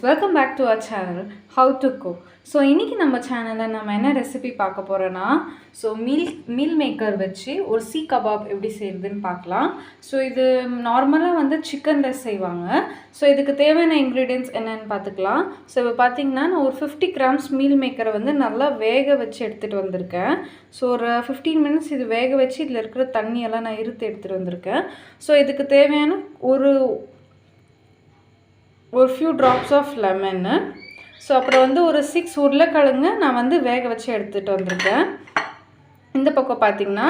Friends welcome back to our channel how to go so இன்றைக்கி நம்ம சேனலில் நம்ம என்ன ரெசிபி பார்க்க போகிறோன்னா ஸோ மீல் மீல் மேக்கர் வச்சு ஒரு சீ கபாப் எப்படி செய்யுதுன்னு பார்க்கலாம். ஸோ இது நார்மலாக வந்து சிக்கனில் செய்வாங்க. ஸோ இதுக்கு தேவையான இன்க்ரீடியன்ஸ் என்னென்னு பார்த்துக்கலாம். ஸோ இப்போ பார்த்தீங்கன்னா நான் ஒரு ஃபிஃப்டி கிராம்ஸ் மீல் மேக்கரை வந்து நல்லா வேக வச்சு எடுத்துகிட்டு வந்திருக்கேன். ஸோ ஒரு ஃபிஃப்டீன் மினிட்ஸ் இது வேக வச்சு இதில் இருக்கிற தண்ணியெல்லாம் நான் இருத்து எடுத்துகிட்டு வந்திருக்கேன். ஸோ இதுக்கு தேவையான ஒரு ஒரு ஃபியூ ட்ராப்ஸ் ஆஃப் லெமன்னு ஸோ அப்புறம் வந்து ஒரு சிக்ஸ் உருளைக்கிழங்கு நான் வந்து வேக வச்சு எடுத்துகிட்டு வந்திருக்கேன். இந்த பக்கம் பார்த்திங்கன்னா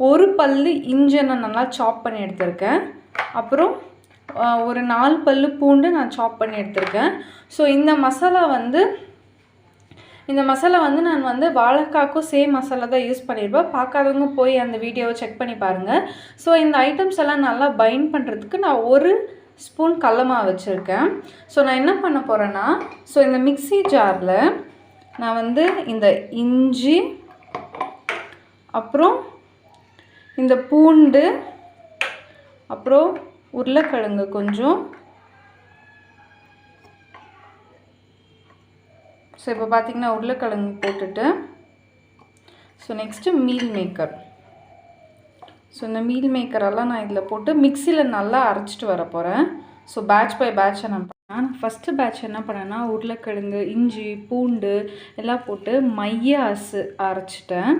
ஒரு பல் இஞ்சனை நான் நல்லா சாப் பண்ணி எடுத்திருக்கேன். அப்புறம் ஒரு நாலு பல் பூண்டு நான் சாப் பண்ணி எடுத்திருக்கேன். ஸோ இந்த மசாலா வந்து இந்த மசாலா வந்து நான் வந்து வாழைக்காக்கும் சேம் மசாலா தான் யூஸ் பண்ணியிருப்பேன் பார்க்காதவங்க போய் அந்த வீடியோவை செக் பண்ணி பாருங்கள் ஸோ இந்த ஐட்டம்ஸ் எல்லாம் நல்லா பைண்ட் பண்ணுறதுக்கு நான் ஒரு ஸ்பூன் கடலமா வச்சுருக்கேன். ஸோ நான் என்ன பண்ண போகிறேன்னா ஸோ இந்த மிக்ஸி ஜாரில் நான் வந்து இந்த இஞ்சி அப்புறம் இந்த பூண்டு அப்புறம் உருளைக்கிழங்கு கொஞ்சம். ஸோ இப்போ பார்த்தீங்கன்னா உருளைக்கிழங்கு போட்டுட்டு so next meal maker so இந்த மீல் மேக்கரெல்லாம் நான் இதில் போட்டு மிக்சியில் நல்லா அரைச்சிட்டு வர போகிறேன் ஸோ பேட்ச் பை பேட்சை நான் நான் ஃபஸ்ட்டு பேட்ச் என்ன பண்ணேன்னா உருளைக்கிழங்கு இஞ்சி பூண்டு எல்லாம் போட்டு மைய அசு அரைச்சிட்டேன்.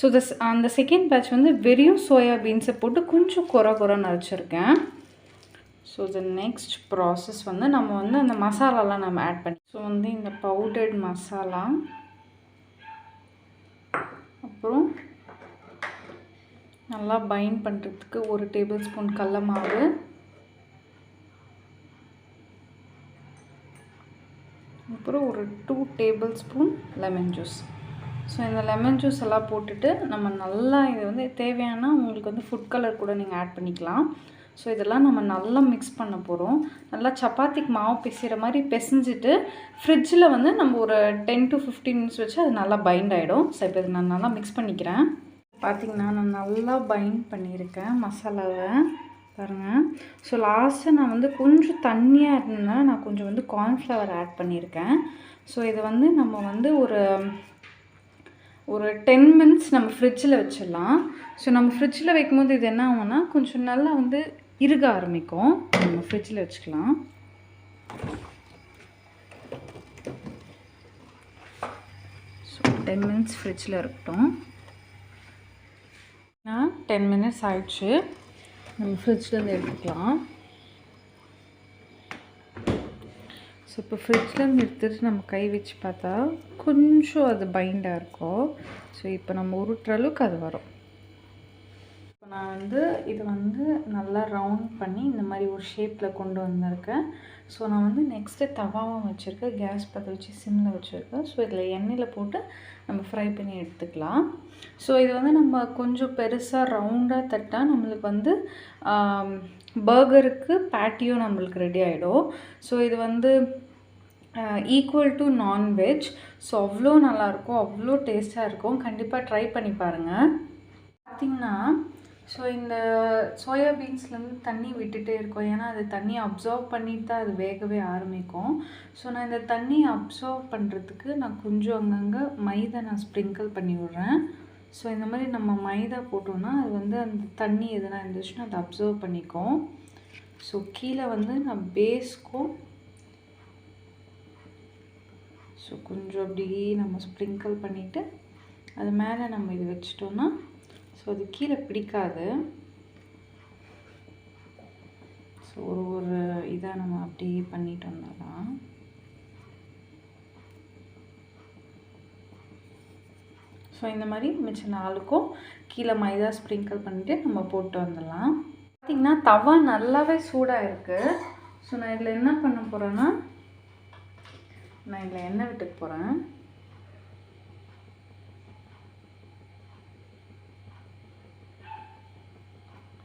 ஸோ த அந்த செகண்ட் பேட்ச் வந்து வெறும் சோயா பீன்ஸை போட்டு கொஞ்சம் குறை குறைன்னு அரைச்சிருக்கேன். ஸோ த நெக்ஸ்ட் ப்ராசஸ் வந்து நம்ம வந்து அந்த மசாலாலாம் நம்ம ஆட் பண்ணி ஸோ வந்து இந்த பவுடர்ட் மசாலா. அப்புறம் நல்லா பைண்ட் பண்ணுறதுக்கு ஒரு டேபிள் ஸ்பூன் கடல மாவு. அப்புறம் ஒரு two table spoon lemon juice so இந்த லெமன் ஜூஸ் எல்லாம் போட்டுட்டு நம்ம நல்லா இது வந்து தேவையான உங்களுக்கு வந்து ஃபுட் கலர் கூட நீங்கள் ஆட் பண்ணிக்கலாம். ஸோ இதெல்லாம் நம்ம நல்லா மிக்ஸ் பண்ண போகிறோம் நல்லா சப்பாத்திக்கு மாவு பிசைகிற மாதிரி பிசைஞ்சிட்டு ஃப்ரிட்ஜில் வந்து நம்ம ஒரு டென் டு ஃபிஃப்டீன் மினிட்ஸ் வச்சு அது நல்லா பைண்ட் ஆகிடும் ஸோ இப்போ இது நான் நல்லா மிக்ஸ் பண்ணிக்கிறேன். பார்த்திங்கன்னா நான் நல்லா பைண்ட் பண்ணியிருக்கேன் மசாலாவை. பாருங்கள் ஸோ லாஸ்ட்டு நான் வந்து கொஞ்சம் தண்ணியாக இருந்ததுனால நான் கொஞ்சம் வந்து கார்ன்ஃப்ளவர் ஆட் பண்ணியிருக்கேன். ஸோ இதை வந்து நம்ம வந்து ஒரு ஒரு டென் மினிட்ஸ் நம்ம ஃப்ரிட்ஜில் வச்சிடலாம். ஸோ நம்ம ஃப்ரிட்ஜில் வைக்கும்போது இது என்ன ஆகும்னா கொஞ்சம் நல்லா வந்து இறுக ஆரம்பிக்கும். நம்ம ஃப்ரிட்ஜில் வச்சுக்கலாம். ஸோ டென் மினிட்ஸ் ஃப்ரிட்ஜில் இருக்கட்டும். டென் மினிட்ஸ் ஆயிடுச்சு. நம்ம ஃப்ரிட்ஜ்லேருந்து எடுத்துக்கலாம். ஸோ இப்போ ஃப்ரிட்ஜ்லேருந்து எடுத்துட்டு நம்ம கை வச்சு பார்த்தா கொஞ்சம் அது பைண்டாக இருக்கும் ஸோ இப்போ நம்ம உருட்டுற அளவுக்கு அது வரும். நான் வந்து இது வந்து நல்லா ரவுண்ட் பண்ணி இந்த மாதிரி ஒரு ஷேப்பில் கொண்டு வந்திருக்கேன். ஸோ நான் வந்து நெக்ஸ்ட்டு தவாவும் வச்சுருக்கேன். கேஸ் பற்ற வச்சு சிம்மில் வச்சுருக்கேன். ஸோ இதில் எண்ணெயில் போட்டு நம்ம ஃப்ரை பண்ணி எடுத்துக்கலாம். ஸோ இது வந்து நம்ம கொஞ்சம் பெருசாக ரவுண்டாக தட்டால் நம்மளுக்கு வந்து பர்கருக்கு பேட்டியும் நம்மளுக்கு ரெடி ஆகிடும் ஸோ இது வந்து ஈக்குவல் டு நான்வெஜ் ஸோ அவ்வளோ நல்லாயிருக்கும் அவ்வளோ டேஸ்ட்டாக இருக்கும். கண்டிப்பாக ட்ரை பண்ணி பாருங்கள் பார்த்திங்கன்னா ஸோ இந்த சோயா பீன்ஸ்லேருந்து தண்ணி விட்டுட்டே இருக்கும். ஏன்னா அது தண்ணி அப்சர்வ் பண்ணிட்டு தான் அது வேகவே ஆரம்பிக்கும். ஸோ நான் இந்த தண்ணி அப்சர்வ் பண்ணுறதுக்கு நான் கொஞ்சம் அங்கங்கே மைதா நான் ஸ்ப்ரிங்கிள் பண்ணி விட்றேன். ஸோ இந்த மாதிரி நம்ம மைதா போட்டோன்னா அது வந்து அந்த தண்ணி எதுனா இருந்துச்சுன்னா அதை அப்சர்வ் பண்ணிக்கும். ஸோ கீழே வந்து நான் பேஸ்க்கும் ஸோ கொஞ்சம் அப்படி நம்ம ஸ்ப்ரிங்கிள் பண்ணிவிட்டு அது மேலே நம்ம இது வச்சிட்டோன்னா ஸோ அது கீழே பிடிக்காது. ஸோ ஒரு ஒரு இதாக நம்ம அப்படியே பண்ணிட்டு வந்துடலாம். ஸோ இந்த மாதிரி மிச்ச நாளுக்கும் கீழே மைதா ஸ்ப்ரிங்கிள் பண்ணிவிட்டு நம்ம போட்டு வந்துடலாம். பார்த்திங்கன்னா தவா நல்லாவே சூடாக இருக்குது ஸோ நான் இதில் என்ன பண்ண போகிறேன்னா நான் இதில் எண்ணெய் விட்டுக்க போகிறேன்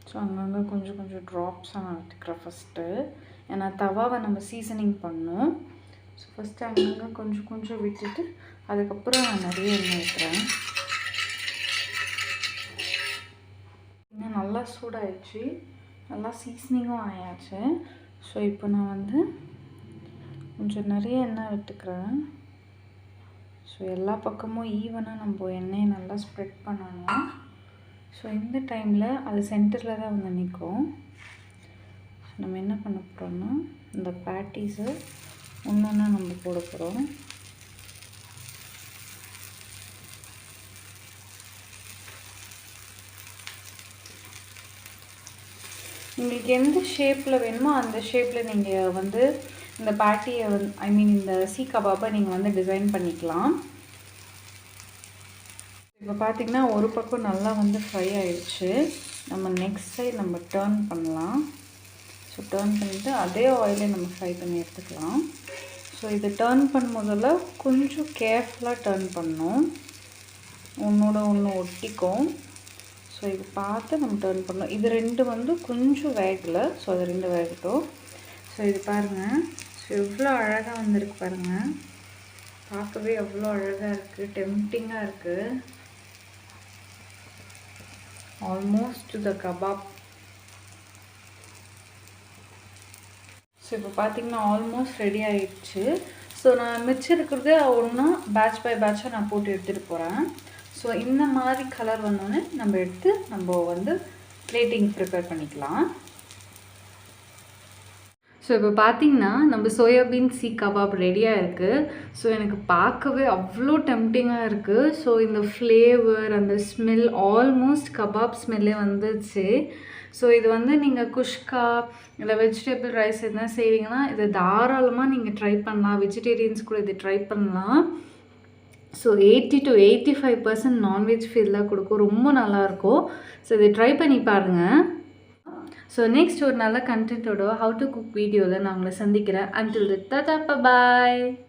ஸோ அங்கங்கே கொஞ்சம் கொஞ்சம் ட்ராப்ஸாக நான் விட்டுக்கிறேன் ஃபஸ்ட்டு ஏன்னா தவாவை நம்ம சீசனிங் பண்ணோம். ஸோ ஃபஸ்ட்டு அங்கங்கே கொஞ்சம் கொஞ்சம் விட்டுட்டு அதுக்கப்புறம் நான் நிறைய எண்ணெய் ஊற்றுறேன் சூடாயிடுச்சு. நல்லா சீசனிங்கும் ஆயாச்சு. ஸோ இப்போ நான் வந்து கொஞ்சம் நிறைய எண்ணெய் விட்டுக்கிறேன் ஸோ எல்லா பக்கமும் ஈவனாக நம்ம எண்ணெயை நல்லா ஸ்ப்ரெட் பண்ணணும். ஸோ இந்த டைமில் அது சென்டரில் தான் வந்து நிற்கும் நம்ம என்ன பண்ண போகிறோம்னா இந்த பேட்டிஸை ஒன்று ஒன்றா நம்ம போட போகிறோம் உங்களுக்கு எந்த ஷேப்பில் வேணுமோ அந்த ஷேப்பில் நீங்கள் வந்து இந்த பேட்டியை வந்து ஐ மீன் இந்த சீ கபாபை நீங்கள் வந்து டிசைன் பண்ணிக்கலாம். இப்போ பார்த்திங்கன்னா ஒரு பக்கம் நல்லா வந்து ஃப்ரை ஆயிடுச்சு. நம்ம நெக்ஸ்ட் சைட் நம்ம டேர்ன் பண்ணலாம். ஸோ டேர்ன் பண்ணிவிட்டு அதே ஆயிலே நம்ம ஃப்ரை பண்ணி எடுத்துக்கலாம். ஸோ இது டேர்ன் பண்ணும்போதில் கொஞ்சம் கேர்ஃபுல்லாக டேர்ன் பண்ணணும். ஒன்றோட ஒன்று ஒட்டிக்கும். ஸோ இது பார்த்து நம்ம டேர்ன் பண்ணணும். இது ரெண்டு வந்து கொஞ்சம் வேகலை. ஸோ அது ரெண்டு வேகட்டும். ஸோ இது பாருங்கள் ஸோ எவ்வளோ அழகாக வந்திருக்கு பாருங்கள் பார்க்கவே எவ்வளோ அழகாக இருக்குது டெம்டிங்காக இருக்குது ஆல்மோஸ்ட் த கபாப் ஸோ இப்போ பார்த்தீங்கன்னா ஆல்மோஸ்ட் ரெடி ஆயிடுச்சு. ஸோ நான் மிச்சம் இருக்கிறது ஒன்றா பேட்ச் பை பேட்சாக நான் போட்டு எடுத்துகிட்டு போகிறேன் ஸோ இந்த மாதிரி கலர் வந்தோடனே நம்ம எடுத்து நம்ம வந்து பிளேட்டிங் ப்ரிப்பேர் பண்ணிக்கலாம். ஸோ இப்போ பார்த்தீங்கன்னா நம்ம சோயாபீன் சீ கபாப் ரெடியாக இருக்குது ஸோ எனக்கு பார்க்கவே அவ்வளோ டெம்டிங்காக இருக்குது ஸோ இந்த ஃப்ளேவர் அந்த ஸ்மெல் ஆல்மோஸ்ட் கபாப் ஸ்மெல்லே வந்துச்சு ஸோ இது வந்து நீங்கள் குஷ்கா இல்லை வெஜிடபிள் ரைஸ் எதுனா செய்வீங்கன்னா இதை தாராளமாக நீங்கள் ட்ரை பண்ணலாம். வெஜிடேரியன்ஸ் கூட இது ட்ரை பண்ணலாம். So eighty to eighty five percent non veg ஃபீல்லாம் கொடுக்கும். ரொம்ப நல்லாயிருக்கும் ஸோ இதை ட்ரை பண்ணி பாருங்கள் ஸோ நெக்ஸ்ட் ஒரு நல்ல கண்டென்ட்டோட ஹவு டு குக் வீடியோவில் நான் உங்களை சந்திக்கிறேன். அண்டில் தப்பா பாய்